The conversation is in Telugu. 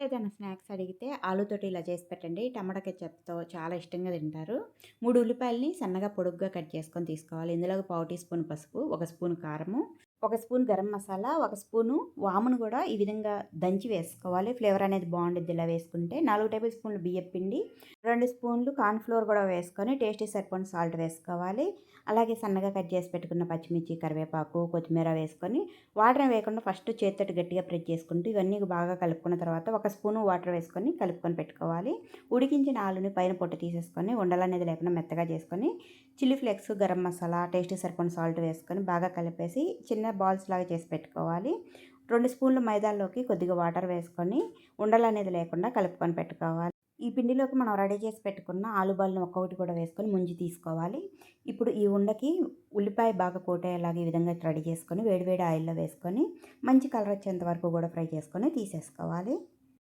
ఏదైనా స్నాక్స్ అడిగితే ఆలుతోటి ఇలా చేసి పెట్టండి. టమాటా కెచ్చప్తో చాలా ఇష్టంగా తింటారు. మూడు ఉల్లిపాయలని సన్నగా పొడుగ్గా కట్ చేసుకొని తీసుకోవాలి. ఇందులో పావు టీ స్పూన్ పసుపు ఒక స్పూన్ కారము ఒక స్పూన్ గరం మసాలా ఒక స్పూను వామును కూడా ఈ విధంగా దంచి వేసుకోవాలి. ఫ్లేవర్ అనేది బాగుంటుంది ఇలా వేసుకుంటే. నాలుగు టేబుల్ స్పూన్లు బియ్యం పిండి రెండు స్పూన్లు కార్న్ఫ్లోర్ కూడా వేసుకొని టేస్టీ సరిపోయిన సాల్ట్ వేసుకోవాలి. అలాగే సన్నగా కట్ చేసి పెట్టుకున్న పచ్చిమిర్చి కరివేపాకు కొత్తిమీర వేసుకొని వాటర్ వేయకుండా ఫస్ట్ చేతితో గట్టిగా ప్రెస్ చేసుకుంటూ ఇవన్నీ బాగా కలుపుకున్న తర్వాత ఒక స్పూను వాటర్ వేసుకొని కలుపుకొని పెట్టుకోవాలి. ఉడికించిన ఆలుని పైన పొట్టు తీసేసుకొని ఉండలు అనేది లేకుండా మెత్తగా చేసుకొని chilli flakes garam masala tasty సరిపోయిన సాల్ట్ వేసుకొని బాగా కలిపేసి చిన్న బాల్స్ లాగా చేసి పెట్టుకోవాలి. రెండు స్పూన్లు మైదాల్లోకి కొద్దిగా వాటర్ వేసుకొని ఉండలు అనేది లేకుండా కలుపుకొని పెట్టుకోవాలి. ఈ పిండిలోకి మనం రెడీ చేసి పెట్టుకున్న ఆలుబాలను ఒక్కొక్కటి కూడా వేసుకొని ముంజి తీసుకోవాలి. ఇప్పుడు ఈ ఉండకి ఉల్లిపాయ బాగా కోటేలాగా ఈ విధంగా రెడీ చేసుకొని వేడివేడి ఆయిల్లో వేసుకొని మంచి కలర్ వచ్చేంత వరకు కూడా ఫ్రై చేసుకొని తీసేసుకోవాలి.